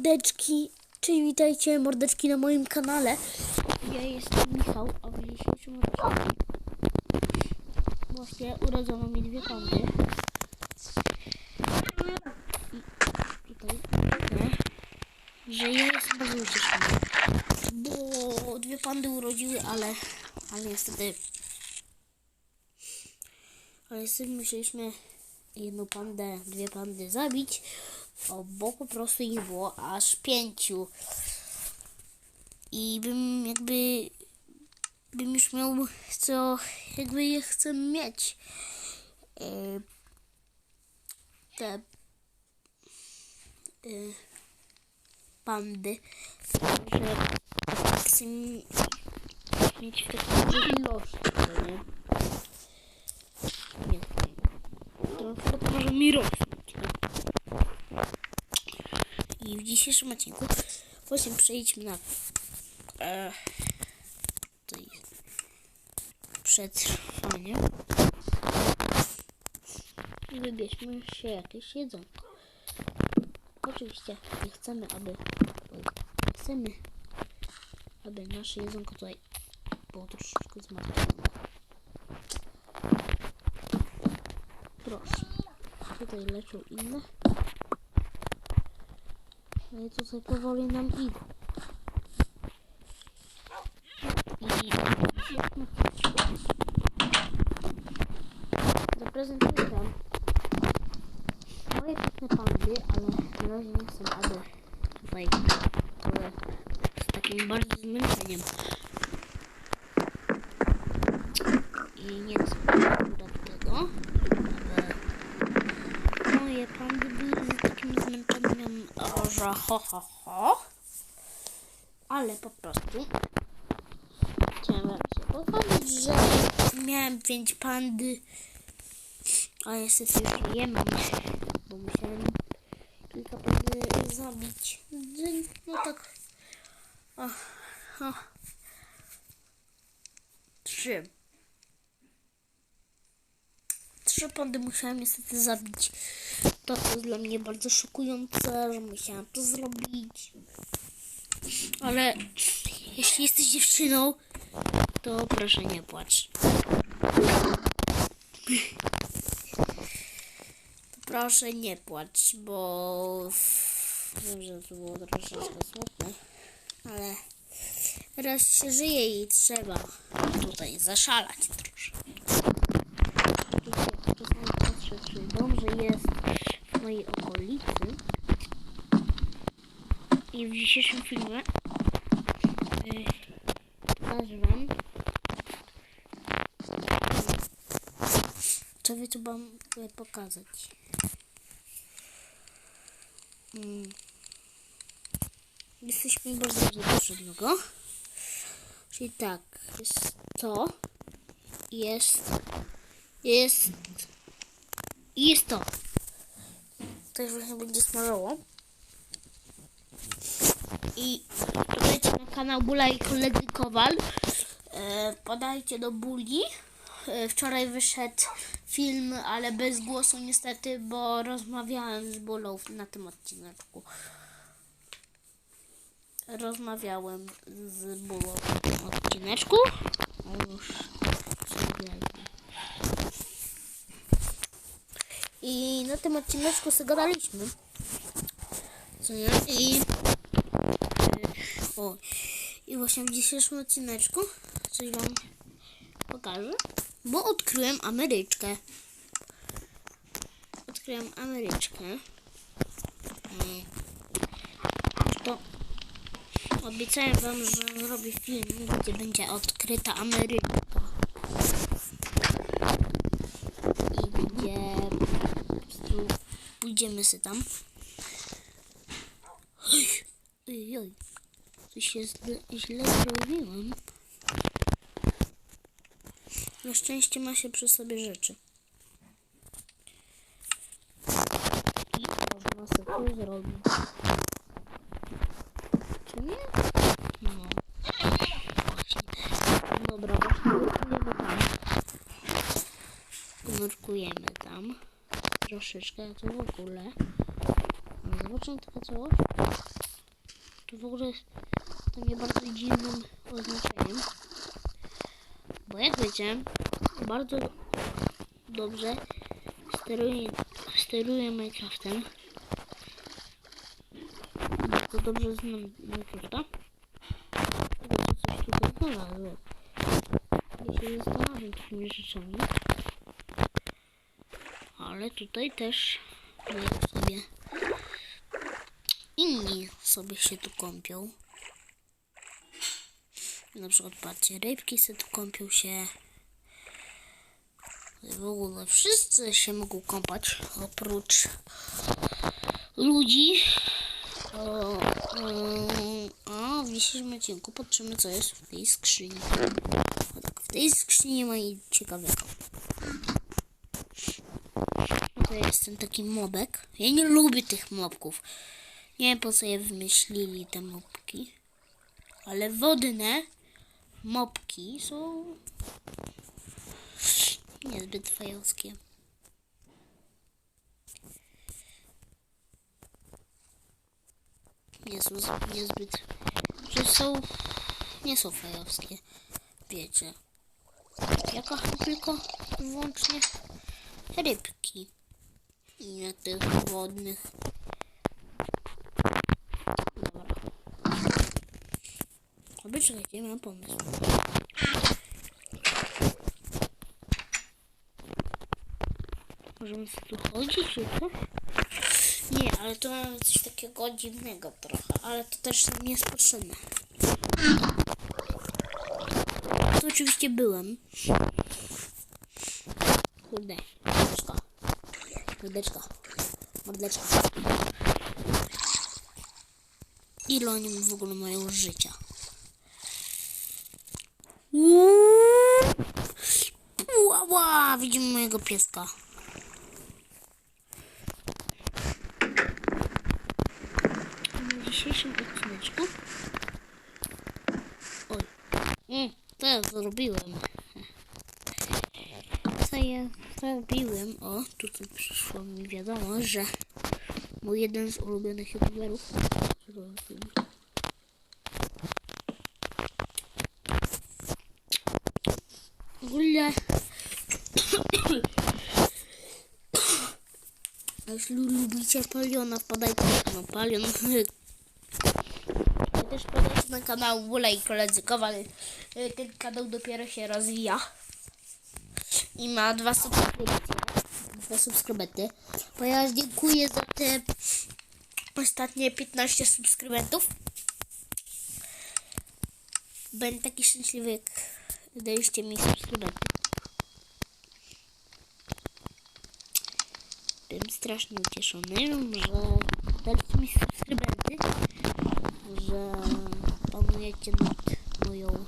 Mordeczki, czyli witajcie mordeczki na moim kanale. Ja jestem Michał, a w dzisiejszym odcinku właśnie urodzono mi dwie pandy. I tutaj widzę, że ja jestem bardzo ucieszony, bo dwie pandy urodziły, ale, ale niestety ale niestety musieliśmy jedną pandę, dwie pandy zabić, bo po prostu ich było aż pięciu. I bym jakby bym już miał co jakby je chcę mieć. E, te e, pandy. Że chcę mieć ilości, to nie? Nie, to, może mi rosnąć. I w dzisiejszym odcinku właśnie przejdźmy na e, tutaj przetrwanie i wybierzmy się jakieś jedzonko. Oczywiście nie chcemy, aby chcemy, aby nasze jedzonko tutaj było troszeczkę zmarnowane. Proszę. Tutaj leczą inne. No i tutaj powoli nam idą. I zaprezentuję wam moje piękne pandy, ale na razie nie chcę, aby tutaj były z takim bardzo zmęczeniem. Ho, ho, ho. Ale po prostu chciałem wam się pochwalić, że miałem pięć pandy, a niestety już nie bo musiałem kilka pandy zabić. No tak. O. Trzy. Trzy pandy musiałem niestety zabić. To jest dla mnie bardzo szokujące, że musiałem to zrobić. Ale jeśli jesteś dziewczyną, to proszę nie płacz. To proszę nie płacz, bo wiem, że to było troszeczkę smutne, ale raz się żyje i trzeba tutaj zaszalać troszkę. Tutaj Czasami patrzę, czy dobrze jest w mojej okolicy. I w dzisiejszym filmie y, pokażę wam co wy tu wam y, pokazać. Mm. Jesteśmy bardzo do. Czyli tak, jest to, jest, jest, jest to. Już właśnie będzie smażało. I wpadajcie na kanał Bula i koledzy Kowal. E, podajcie do Buli. E, wczoraj wyszedł film, ale bez głosu niestety, bo rozmawiałem z Bulą na tym odcineczku. Rozmawiałem z Bulą na tym odcineczku. O, już I na tym odcineczku sobie. Co nie? I o, i właśnie w dzisiejszym odcineczku coś wam pokażę, bo odkryłem Ameryczkę. Odkryłem Ameryczkę. Mm. To obiecałem wam, że zrobię film, gdzie będzie odkryta Ameryka. I będzie po prostu pójdziemy sobie tam. Oj, oj, oj. Coś się źle, zrobiłem. Na szczęście ma się przy sobie rzeczy. I można sobie tu zrobić. Czy nie? No. Właśnie. Dobra, nurkujemy tam. Nurkujemy. Troszeczkę, to w ogóle. Zobaczmy tylko całość. To w ogóle jest mnie bardzo dziwnym oznaczeniem. Bo jak wiecie, bardzo dobrze steruję, steruję Minecraftem. Bardzo dobrze znam Minecrafta. Wiecie, coś tutaj znalazłem. Ja się zastanawiam takimi rzeczami. Ale tutaj też sobie inni sobie się tu kąpią. Na przykład patrzcie, rybki sobie tu kąpią się. W ogóle wszyscy się mogą kąpać, oprócz ludzi. O, um, a w dzisiejszym odcinku patrzymy, co jest w tej skrzyni. O tak, w tej skrzyni ma nic ciekawego. To jest ten taki mobek. Ja nie lubię tych mobków. Nie wiem po co je wymyślili te mobki. Ale wodne mopki są niezbyt fajowskie. Nie są niezbyt, że są, nie są fajowskie. Wiecie. Ja kocham tylko wyłącznie rybki. I na tych wodnych. Dobra. Aby czekajcie, mam pomysł. Możemy sobie tu chodzić, czy co? Nie, ale tu mamy coś takiego dziwnego trochę, ale to też nie jest potrzebne. Tu oczywiście byłem. Kurde. Mordeczko. Mordeczko. Ile oni w ogóle mają życia? Ła, ła, widzimy mojego pieska. W dzisiejszym odcineczku. Oj. Mm, co ja zrobiłem? Co ja zrobiłem? O, tutaj przyszło mi wiadomo, że mój jeden z ulubionych youtuberów. W ogóle. Jeśli lubicie Paliona, wpadajcie na kanał Palion. Też wpadajcie na kanał Wula i koledzy Kowal. Y, Ten kanał dopiero się rozwija. I ma dwa subskrypcje. Dwa subskrybenty. Ponieważ dziękuję za te ostatnie 15 subskrybentów. Będę taki szczęśliwy, jak daliście mi subskrybentów. Byłem strasznie ucieszony, że daliście mi subskrybenty, że panujecie nad moją e,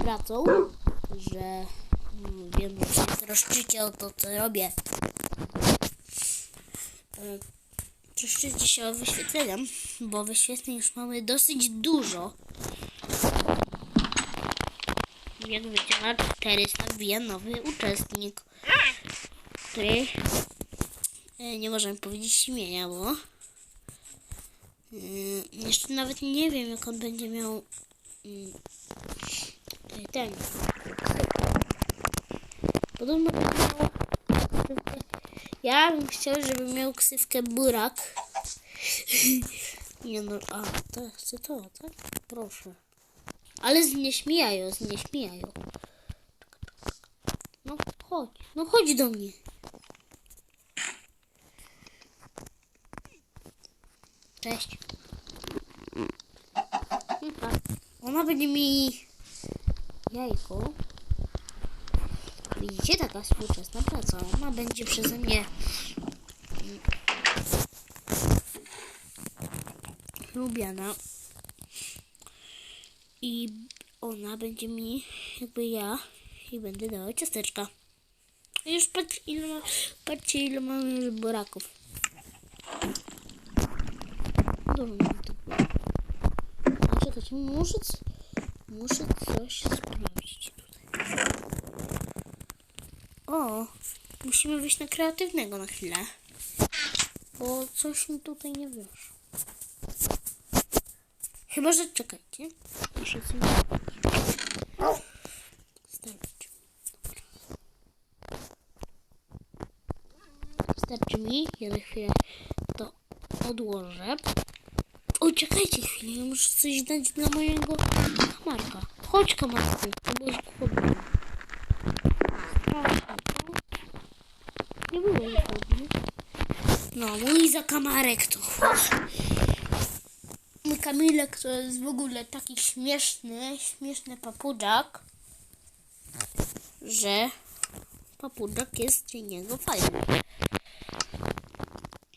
pracą, że wiem, że się troszczycie o to, co robię. E, Troszczycie się o wyświetlenia, bo wyświetleń już mamy dosyć dużo. Jak wiecie, na 400 wbija nowy uczestnik, który e, nie możemy powiedzieć imienia, bo e, jeszcze nawet nie wiem, jak on będzie miał mm, e, ten. Podobno. Ja bym chciał, żeby miał ksywkę burak. Nie no, a, to chcę to, tak? Proszę. Ale znieśmijają, znieśmijają. No chodź, no chodź do mnie. Cześć. Ona będzie mi jajko. Widzicie, taka współczesna praca. Ona będzie przeze mnie lubiana. I ona będzie mi, jakby ja, i będę dała ciasteczka. Już patrz, ile ma, patrzcie, ile mamy już buraków. Dużo mam czekajcie, muszę, muszę coś sprawdzić. O, musimy wyjść na kreatywnego na chwilę. Bo coś mi tutaj nie wyszło. Chyba, że czekajcie. Muszę sobie... Starczy. Starczy mi. Ja na chwilę to odłożę. Oj, czekajcie chwilę. Ja muszę coś dać dla mojego kamarka. Chodź, kamarku. To było głodny. Nie było głodny. No, mój zakamarek to Mój Kamilek to jest w ogóle taki śmieszny, śmieszny papudzak, że papudzak jest z niego fajny.